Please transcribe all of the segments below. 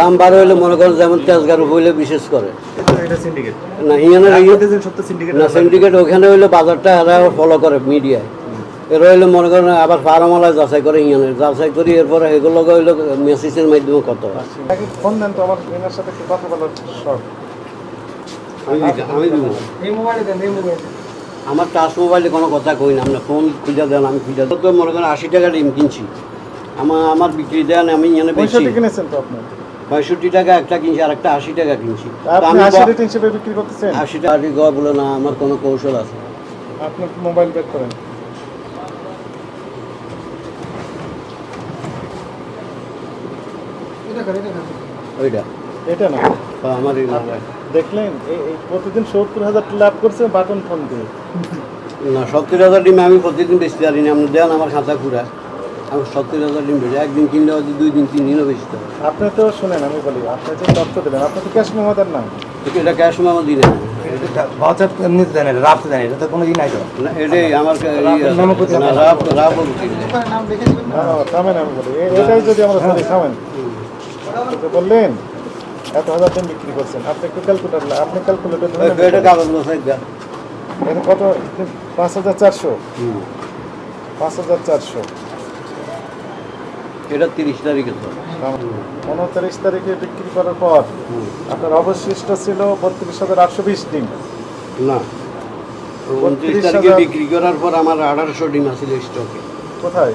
দাম বার হইলে মনে করেন যেমন তেজগার হইলে বিশেষ করে। না সিন্ডিকেট না সিন্ডিকেট ওখানে হইলে বাজারটা এরা ফলো করে মিডিয়ায় এর হইলে মনে করেন আবার ফার্মালায় যাচাই করে ইয়ানের যাচাই করি এরপরে এগুলো হইল মেসেজের মাধ্যমে কত ফোন দেন তো আমার সাথে একটু কথা বলার শখ। আমি দিতে- আমি দিব। এই মোবাইলে দেন এই মোবাইলে আমার টাচ মোবাইলে কোনো কথা কই না। আমরা ফোন খুঁজে দেন আমি খুঁজে তো মনে করেন আশি টাকা ডিম কিনছি। আমার আমার বিক্রি দেন আমি এখানে বেশি কিনেছেন তো আপনি? পঁয়ষট্টি টাকা একটা কিনছি আর একটা আশি টাকা কিনছি। আমি হিসেবে বিক্রি করতেছেন? আশি টাকা বলে না আমার কোনো কৌশল আছে। আপনি মোবাইল বের করেন। ওইটা। এটা না? আমার এই দেখলেন এই এই প্রতিদিন সত্তর হাজার লাভ করছে বাটন ফোন দিয়ে। না সত্তর হাজার ডিম আমি প্রতিদিন বেচতে পারি না। আপনি দেন আমার খাতা খুঁড়া। আমি সত্তর হাজার ডিম বেচি একদিন কিনলে হয়তো দুই দিন তিন দিনও বেচতে হবে আপনি তো শুনেন আমি বলি আপনি যে তথ্য দিলেন আপনি তো ক্যাশ মেমো দেন না কিন্তু এটা ক্যাশ মেমো দিলে না। ভাউচার এমনিতে দেন এটা রাখতে দেন এটা তো কোনো ই নাই তো না এটাই আমার কা- ই আছে। মেমো করতে না, হবে। রাব রাব বলতে গেলে। না না, থামেন আমি বলি এ- এটাই যদি আমরা বলি থামেন বললেন এত হাজার দিন বিক্রি করছেন আপনি একটু ক্যালকুলেটার আপনি ক্যালকুলেটার ওই- ওইটা কাগজ বসাই দেন। এটা কত পাঁচ হাজার চারশো হুম। পাঁচ হাজার চারশো এটা তিরিশ তারিখে তো। উনত্রিশ তারিখে বিক্রি করার পর। আপনার অবশিষ্ট ছিল বত্রিশ হাজার আটশো বিশ ডিম। না। উনত্রিশ তারিখে বিক্রি করার পর আমার আঠারোশো ডিম আছিল স্টকে কোথায়?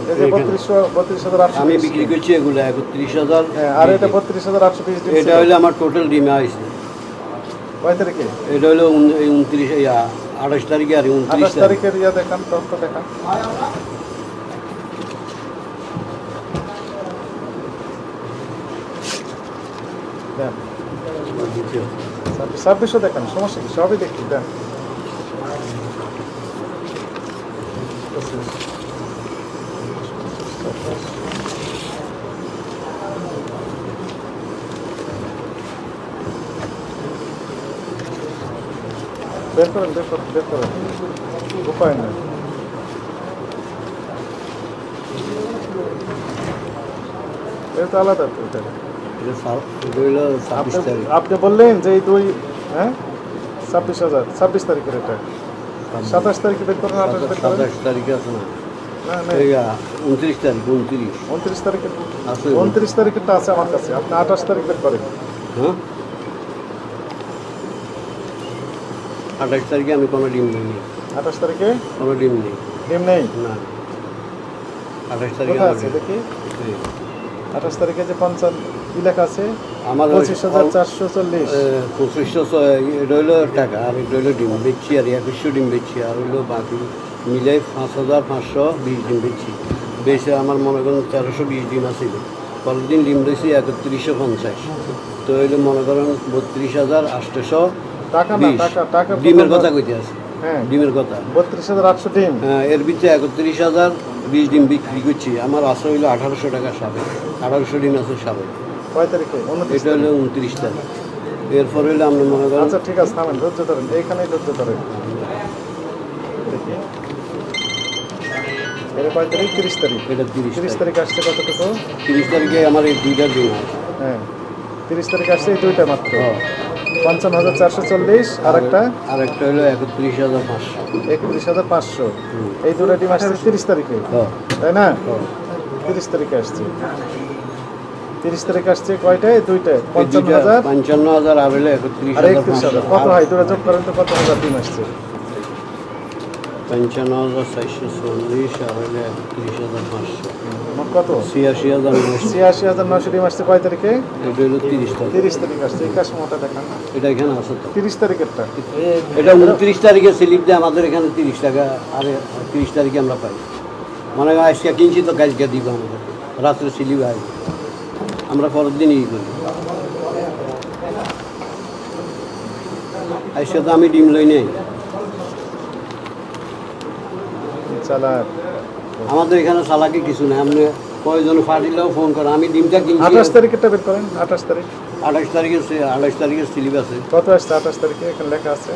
আমি বিক্রি। করছি এগুলো একত্রিশ হাজার হ্যাঁ আর এটা বত্রিশ হাজার আটশো বিশ এটা। হলো আমার টোটাল ডিমে আসছে কয় তারিখে? এটা হলো উনত্রিশ আঠাশ তারিখে আর উনত্রিশ তারিখের ইয়া দেখান তথ্য দেখান। ছাব্বিশ- ছাব্বিশশো দেখান, সমস্যা কি? সবই দেখি, দেন। বের করেন বের করেন বের করেন। উপায় নেই। এটা আলাদা তো আপনি বললেন যে এই দুই হ্যাঁ? ছাব্বিশ হাজার ছাব্বিশ তারিখের এটা। সাতাশ তারিখে বের করেন আঠাশ তারিখে আছে না? উনত্রিশ তারিখ উনত্রিশ। উনত্রিশ তারিখের আছে। উনত্রিশ তারিখেরটা আছে আমার কাছে। আপনি আঠাশ তারিখ বের করেন। হ্যাঁ? আঠাশ তারিখে আমি কোনো ডিম নিইনি আঠাশ তারিখে? কোনো ডিম নেই। ডিম নেই? না। আঠাশ তারিখে আছে? দেখি। আঠাশ তারিখে যে পঞ্চান্ন লেখা আছে? আমার পঁচিশ হাজার চারশো চল্লিশ। পঁচিশশো টাকা আর ডিম বেচছি আর একুশশো ডিম বেচছি আর বাকি মিলে পাঁচ হাজার পাঁচশো বিশ ডিম বেচছি। বেশি আমার মনে করেন তেরোশো বিশ ডিম আছিল পরের দিন ডিম দিয়েছি একত্রিশশো পঞ্চাশ। তো হইল মনে করেন বত্রিশ হাজার আটশোশো টাকা টাকা টাকা ডিমের কথা কইতে আছে। হ্যাঁ। ডিমের কথা। বত্রিশ হাজার আটশো ডিম। হ্যাঁ, এর ভিতরে একত্রিশ হাজার বিশ ডিম বিক্রি করছি। আমার আছে হইল আঠারোশো টাকা সাবে আঠারোশো ডিম আছে সাবে কয় তারিখে? এটা হলো উনত্রিশ তারিখ। এরপর হইল আমরা মনে করেন আচ্ছা ঠিক আছে থামেন ধৈর্য ধরেন এইখানেই ধৈর্য ধরেন। এটা কয় তারিখ? তিরিশ তারিখ। এটা তিরিশ তিরিশ তারিখ। আসছে কতটুকু? তিরিশ তারিখে আমার এই দুইটা দিন হ্যাঁ। তিরিশ তারিখ আসছে এই দুইটা মাত্র। পঞ্চান্ন হাজার চারশো চল্লিশ আর একটা আর একটা হলো একত্রিশ হাজার পাঁচশো। একত্রিশ হাজার পাঁচশো। এই দুটো ডিম আসছে তিরিশ তারিখে। তাই না। তিরিশ তারিখে আসছে। তিরিশ তারিখে আসছে কয়টায়? দুইটায়। পঞ্চান্ন হাজার। পঞ্চান্ন হাজার আর হলো একত্রিশ হাজার। কত হয়? দুটো যোগ করেন তো কত হাজার আসছে? পঞ্চান্ন হাজার চারশো চল্লিশ আর হলো একত্রিশ হাজার পাঁচশো। কত? ছিয়াশি হাজার ছিয়াশি হাজার নশো ডিম আসছে কয় তারিখে? তিরিশ তারিখ। তিরিশ তারিখ আসছে। এই কাজ মোটা দেখান এটা এখানে আছে তো। তিরিশ তারিখেরটা। এটা উনত্রিশ তারিখে স্লিপ দিয়ে। আমাদের এখানে তিরিশ টাকা আর তিরিশ তারিখে আমরা পাই। মানে আজকে কিনছি তো কাজকে দিব আমাদের। রাত্রে স্লিপ আসবে আমরা পরের দিন ই করি। আজকে তো আমি ডিম লই নেই। আমাদের এখানে চালাকি কিছু নেই আপনি কয়জন ফাটিলেও ফোন করেন আমি ডিমটা কিনছি। আঠাশ তারিখেরটা বের করেন আঠাশ তারিখ। আঠাশ তারিখে আঠাশ তারিখের স্লিপ আছে। কত আসছে আঠাশ তারিখে? এখানে লেখা আছে।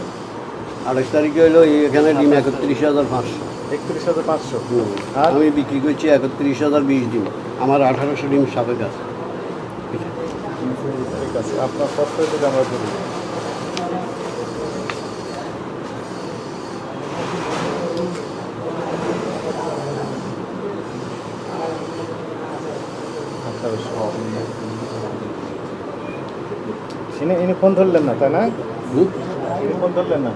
আঠাশ তারিখে হলো এখানে ডিম একত্রিশ হাজার পাঁচশো। একত্রিশ হাজার পাঁচশো। আর? আমি বিক্রি করছি একত্রিশ হাজার বিশ ডিম। আমার আঠারোশো ডিম সাবেক আছে। ঠিক আছে আপনার তথ্য যদি আমরা ধরি ইনি ইনি ফোন ধরলেন না তাই না? ইনি ফোন ধরলেন না?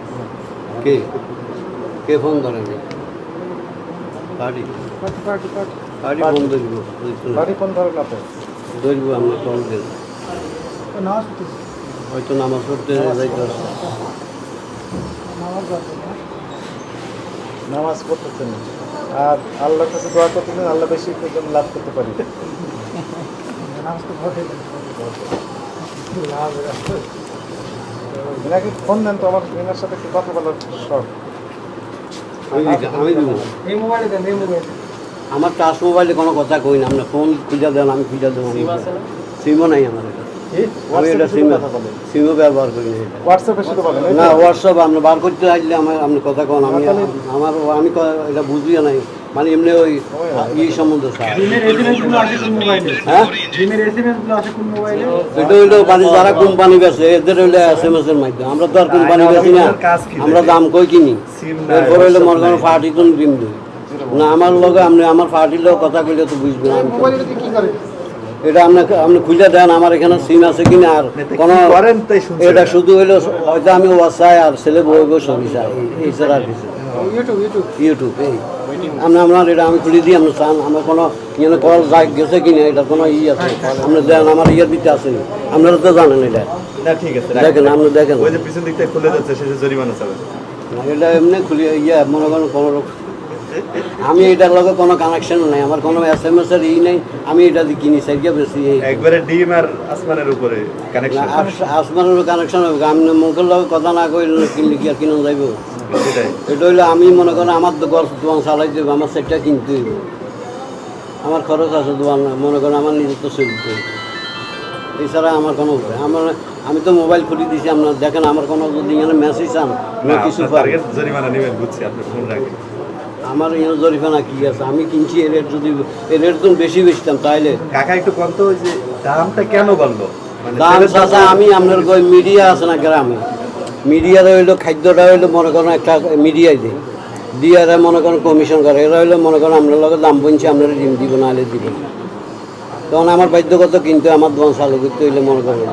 কে? কে ফোন ধরেনি? পার্টি পার্টি ফোন ধরবো ফোন ধরেন না তো? ধরবো আমরা দেব। হয়তো নামাজ পড়তে যাইতে আসছে। নামাজ পড়তেছেন আর আল্লাহর কাছে দোয়া করতেছেন আল্লাহ বেশি যেন লাভ করতে পারি। এনাকে ফোন দেন তো আমার এনার সাথে একটু কথা বলার শখ। আমি এই মোবাইলে দেন এই মোবাইলে। আমার টাচ মোবাইলে কোনো কথা কই না। আমরা ফোন খুঁজে দেন আমি খুঁজে দেবো। সিমও নাই আমার আমি এটা সিম সিমও ব্যবহার করি না হোয়াটসঅ্যাপে শুধু বলেন না হোয়াটসঅ্যাপ আপনি বার করতে আসলে আমার আপনি কথা কন। আমি আমার আমি এটা বুঝিও নাই। মানে এমনি ওই ই সম্বন্ধে স্যার। ডিমের এসএমএসগুলো আসে কোন মোবাইলে? হ্যাঁ? ডিমের এসএমএসগুলো আসে কোন মোবাইলে? এটা হইল মানে যারা কোম্পানি বেছে এদের হইল এস এম এস এর মাধ্যমে। আমরা তো আর কোম্পানি বেছি না। আমরা দাম কই কিনি? এরপর হইল মনে করেন পার্টি ডিম দিই না আমার লগে আপনি আমার পার্টির লোক কথা কইলে তো বুঝবেন। আমি কি করে? এটা আপনাকে আপনি খুঁজে দেন আমার এখানে সিম আছে কিনা আর কোনো এটা শুধু হইল হয়তো আমি ওয়াসাই আর ছেলে বই বই ছবি চাই এই ছাড়া আর কিছু। ইউটিউব ইউটিউব ইউটিউব এই। আপনি আপনার এটা আমি খুলে দিই আপনি চান আমার কোনো ইয়ে কল যাই গেছে কিনা এটা কোনো ই আছে। আপনি দেন আমার ইয়ের দিতে আছে নি। আপনারা তো জানেন এটা। না ঠিক আছে দেখেন আপনি দেখেন। ওই যে পিছন দিকটা খুলে যাচ্ছে শেষে জরিমানা চাবে না, এটা এমনি খুলে ইয়ে মনে করেন কোনো রকম- আমি এটার লগে কোনো কানেকশন নাই আমার কোনো এস এম এস এর ই নেই আমি এটা দিয়ে কিনি সাইকে বেশি একবারে ডিম আর আসমানের উপরে কানেকশন আসমানের কানেকশন হবে আমি মুখের লগে কথা না কইলে কিনলে কি আর কিনুন যাইব? এটা হইলে আমি মনে করেন আমার তো গল্প দোকান চালাই দেবো আমার সেটটা কিনতে হইব। আমার খরচ আছে দোকান মনে করেন আমার নিজের তো চলতে। এছাড়া আমার কোনো উপায় আমার আমি তো মোবাইল খুলে দিছি আপনার দেখেন আমার কোনো যদি এখানে মেসেজ আমি কিছু টার্গেট জরিমানা নেবেন বুঝছি আপনি ফোন রাখেন। আমার এখানে জরিফানা কি আছে? আমি কিনছি এর রেট যদি এর রেট তো বেশি বেচতাম তাইলে। কাকা একটু কম তো যে দামটা কেন বাড়লো? মানে দাম চাচা আমি আপনার ওই মিডিয়া আছে না গ্রামে? মিডিয়ার হইল খাদ্যটা হইল মনে করেন একটা মিডিয়ায় দিই দিয়ে। এরা মনে করেন কমিশন করে এরা হইল মনে করেন আপনার লগে দাম বলছি আপনারা ডিম দিব না হলে দিব। তখন আমার বাধ্যগত কিন্তু আমার দোকান চালু করতে হইলে মনে করেন।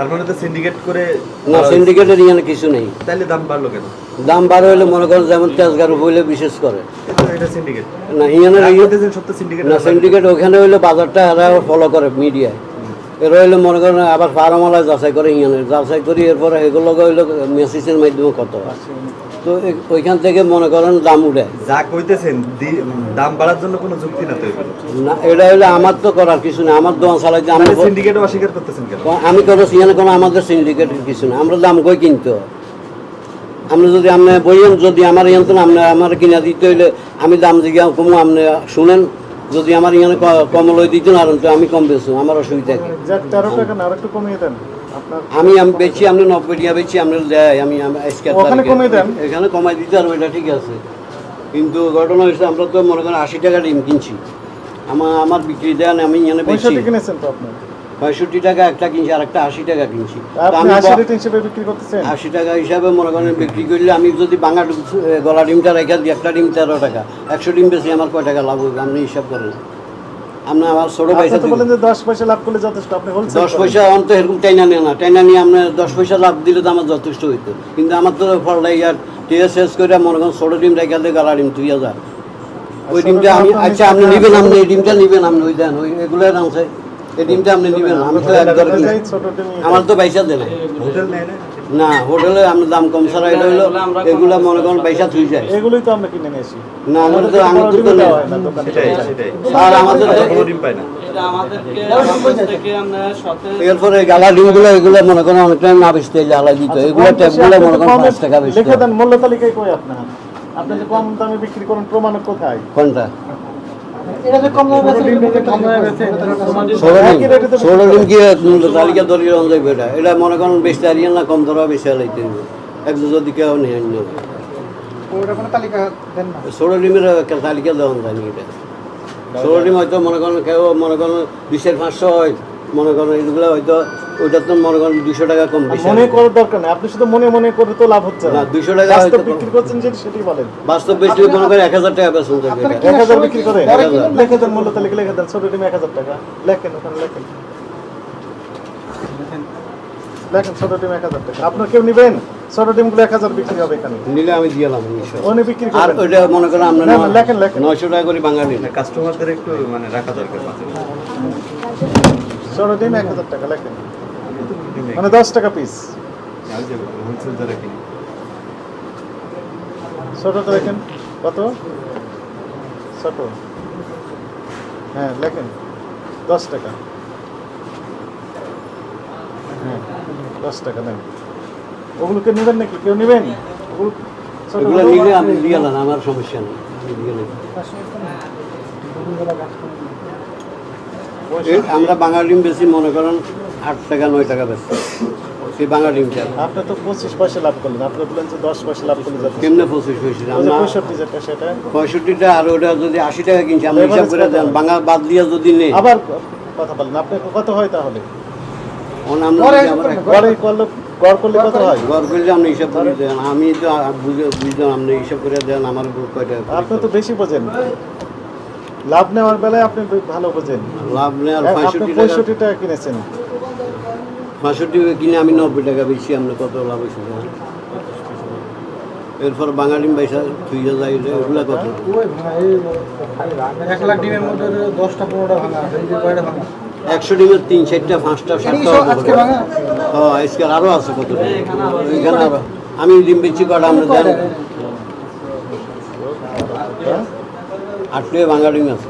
তার মানে তো সিন্ডিকেট করে না সিন্ডিকেটের এখানে কিছু নেই। তাহলে দাম বাড়লো কেন? দাম বার হইলে মনে করেন যেমন তেজগার হইলে বিশেষ করে। এটা- এটা সিন্ডিকেট না এখানে সত্য সিন্ডিকেট না সিন্ডিকেট ওখানে হইলে বাজারটা এরা ফলো করে মিডিয়ায় এর হইলে মনে করেন আবার ফার্মালায় যাচাই করে ইয়ানে যাচাই করি এরপরে এগুলো হইলে মেসেজের মাধ্যমে কত তো ওইখান থেকে মনে করেন দাম উঠে। যা কইতেছেন দাম বাড়ার জন্য কোনো যুক্তি না তো না এটা হইলে আমার তো করার কিছু না আমার দোকান চালাইতে আমি তাহলে সিন্ডিকেটও অস্বীকার করতেছেন কেন? আমি কোনো এখানে কোনো আমাদের সিন্ডিকেটের কিছু না আমরা দাম কই কিনতে? আপনি যদি আপনি বইয়েন যদি আমার ইয়ান তো আপনি আমার কিনা দিতে হইলে আমি দাম জিজ্ঞা কমু আপনি শুনেন। যদি আমার এখানে ক- কম লই দিতেন আর তো আমি কম বেচুন আমার অসুবিধা কি? তেরো টাকা না আর একটু কমিয়ে দেন। আমি আমি বেচি আপনি নব্বই টাকা বেচি আপনি দেয় আমি তারিখে- কমিয়ে দেন? এখানে কমাই দিতে পারব এটা ঠিক আছে। কিন্তু ঘটনা হয়েছে আমরা তো মনে করেন আশি টাকা ডিম কিনছি। আমার আমার বিক্রি দেন আমি এখানে পঁয়ষট্টি কিনেছেন তো আপনি? পঁয়ষট্টি টাকা একটা কিনছি আর একটা আশি টাকা কিনছি। আশি টাকা হিসাবে মনে করেন বিক্রি করলে আমি যদি বাঙা গলা ডিমটা রেখে দিই একটা ডিম তেরো টাকা। একশো ডিম বেশি আমার কয় টাকা লাভ হবে? আপনি হিসাব করেন। ছোটো পয়সা তো বলেন যে দশ পয়সা লাভ করলে যথেষ্ট আপনি হোলসেল দশ পয়সা অন্ত এরকম টাইনা নিয়ে না। টাইনা নিয়ে আপনার দশ পয়সা লাভ দিলে তো আমার যথেষ্ট হইতো। কিন্তু আমার তো ফলটা ইয়ার টিয়া শেষ করে মনে করেন ছোটো ডিম রেখে দিয়ে গালা ডিম দুই হাজার। ওই ডিমটা আমি আচ্ছা আপনি নিবেন আপনি এই ডিমটা নিবেন আপনি ওই দেন ওই এগুলোর আনছে এই ডিমটা আপনি নিবেন আমি তো ডিম আমার তো পয়সা নেয় না? না হোটেলে আমি দাম কম ছাড়া এটা হইল এগুলো মনে করেন পয়সা থুই যায় এগুলোই তো আমরা কিনে নিয়ে আসি না আমার তো আমি বড় তো ডিমও নেই। দেওয়া হয় না আর আমাদের আমরা কোনো ডিম পাই না। এটা আমাদেরকে আমাদের থেকে আমরা সতেরো এরপরে গালা ডিমগুলো এগুলো মনে করেন অনেক টাইম না আলাই দিত আচ্ছা, এগুলো ট্যাপগুলো মনে করেন পাঁচ টাকা বেশি লিখে দেন মূল্য তালিকায় কই আপনার? আপনি যে কম দামে বিক্রি করেন প্রমাণ কোথায়? কোনটা? এটা যে কম দামে বেচে এটা কম দামে বেচে প্রমাণ দিতে ষোলো একই rate এ তো ডিম ষোলো ডিম কি তালিকা ধরে রন যাইবে এটা। মনে করেন বেশি হারিয়ে না কম ধরা বেশি যদি কেউ নেই অন্য ওটা তালিকা ষোলো ডিমের তালিকা দেওয়া যায়নি এটা। ষোলো ডিম হয়তো মনে করেন কেউ মনে করেন বিশের পাঁচশো হয় মনে করেন এগুলো হয়তো ওইটা তো মনে করেন দুশো টাকা কম বেশি মনে। করার দরকার নেই। আপনি শুধু মনে মনে করে তো লাভ হচ্ছে না। না দুশো টাকা বাস্তব বিক্রি করছেন যেটা সেটি বলেন। বাস্তব বেশি মনে করেন এক হাজার টাকা বেতন দেবে এক হাজার বিক্রি করে লেখে দেন মূল্য তালিকা লেখে দেন ছোট ডিম এক হাজার টাকা। লেখেন ওখানে লেখেন। লেখেন ছোট ডিম এক হাজার টাকা। আপনার কেউ নিবেন? ছোট ডিমগুলো এক হাজার বিক্রি হবে এখানে। নিলে আমি দিলাম ইনশাল্লাহ। উনি বিক্রি আর ওইটা মনে করেন আমরা লেখেন, লেখেন। নয়শো টাকা করে বাঙালি কাস্টমারদের একটু মানে রাখা দরকার। ছোট ডিম এক হাজার টাকা লেখেন। মানে দশ টাকা পিস হোলসেল যারা কিনি ছোটটা লেখেন কত? ছোট। হ্যাঁ লেখেন দশ টাকা। হ্যাঁ দশ টাকা দেন। ওগুলোকে নেবেন নাকি? কেউ নেবেন? ওগুলো আমি দিয়ে আমার সমস্যা নেই। এই আমরা বাঙালি বেশি মনে করেন আট টাকা নয় টাকা বেশি সেই বাঙালি ডিমটা আপনি তো পঁচিশ পয়সা লাভ করলেন। আপনি বললেন যে দশ পয়সা লাভ করলে কেমনে পঁচিশ হয়েছিল পঁয়ষট্টি যেটা সেটা? পঁয়ষট্টিটা আর ওটা যদি আশি টাকা কিনছি আমরা হিসাব করে দেন। বাঙাল বাদ দিয়ে যদি নেই। আবার কথা বলেন। আপনি কত হয় তাহলে? হয়? আমি তো বুঝলাম আপনি হিসাব করে দেন আমার কয়টা আপনি তো বেশি বোঝেন। লাভ নেওয়ার বেলায় আপনি ভালো বোঝেন। লাভ টাকা পঁয়ষট্টি টাকা কিনেছেন। পঁয়ষট্টি কিনে আমি নব্বই টাকা বেশি আপনি কত লাভ হয়েছিল এরপর বাঙালি পয়সা দুই হাজার এগুলা কত? এক লাখ ডিমের মধ্যে দশটা পনেরোটা ভাঙা আছে একশো ডিমের তিন চারটা পাঁচটা সাতটা হ্যাঁ আজকে আরও আছে কত ওইখানে আমি ডিম বেচি কটা আমরা দেন হ্যাঁ? আটটে বাঙা ডিম আছে।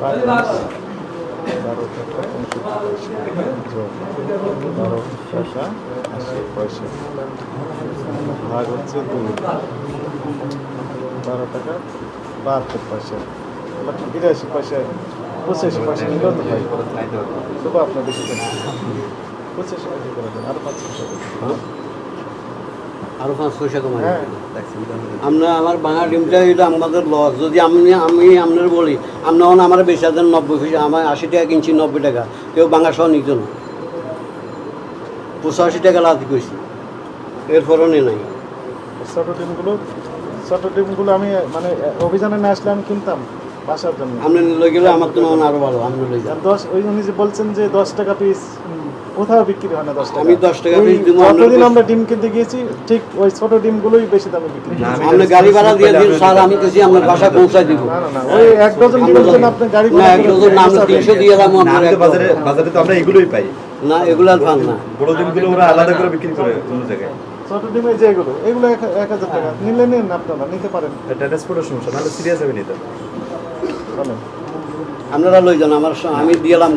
বারো টাকা পঁয়ষট্টি পয়সা যোগ বারো পয়সা আশি পয়সা ভাগ হচ্ছে দুই বারো টাকা বাহাত্তর পয়সা বিরাশি পয়সা পঁচাশি পয়সা নিলেও তো হয় হবে। তবু আপনার বেশি পঁচাশি পয়সা করে দেন আরও পাঁচ পয়সা করে আরও পাঁচ পয়সা কমাই হ্যাঁ। আমরা আমার বাঙা ডিমটা এটা আমাদের লস। যদি আমি আমি আপনার বলি আপনি হন আমার বেশি হাজার নব্বই পয়সা আমার আশি টাকা কিনছি নব্বই টাকা। কেউ বাঙা সহ নিত না। পঁচাশি টাকা লাভ করেছি এরপরও নে নাই। ছোট ডিমগুলো ছোট ডিমগুলো আমি মানে অভিযানে না আসলে আমি কিনতাম বাসার জন্য। আপনি লই গেলে আমার তো মনে হয় আরও ভালো আপনি লই দশ ওই যে বলছেন যে দশ টাকা পিস কোথাও বিক্রি হয় না দশ টাকা? আমি 10 টাকা আমরা ডিম কিনতে গিয়েছি ঠিক ওই ছোট ডিমগুলোই বেশি দামে বিক্রি হয়। আপনি গাড়ি ভাড়া দিয়ে দিন স্যার আমি কেছি বাসা পৌঁছাই দিব। না না ওই এক ডজন ডিমের জন্য আপনি গাড়ি ভাড়া এক করে ডজন না আমরা পৌঁছাবেন। তিনশো দিয়ে দাম। বাজারে বাজারে তো আমরা এগুলোই পাই। না এগুলো আর পান না। বড় ডিমগুলো ওরা আলাদা করে বিক্রি করে অন্য জায়গায়। ছোট ডিমে যে এগুলো এগুলো এক হাজার টাকা। নিলে নিন আপনারা নিতে পারেন। ট্রান্সপোর্টের সমস্যা নাহলে সিরিয়াস হবে নিতে আপনারা লই যান আমার আমি দিলাম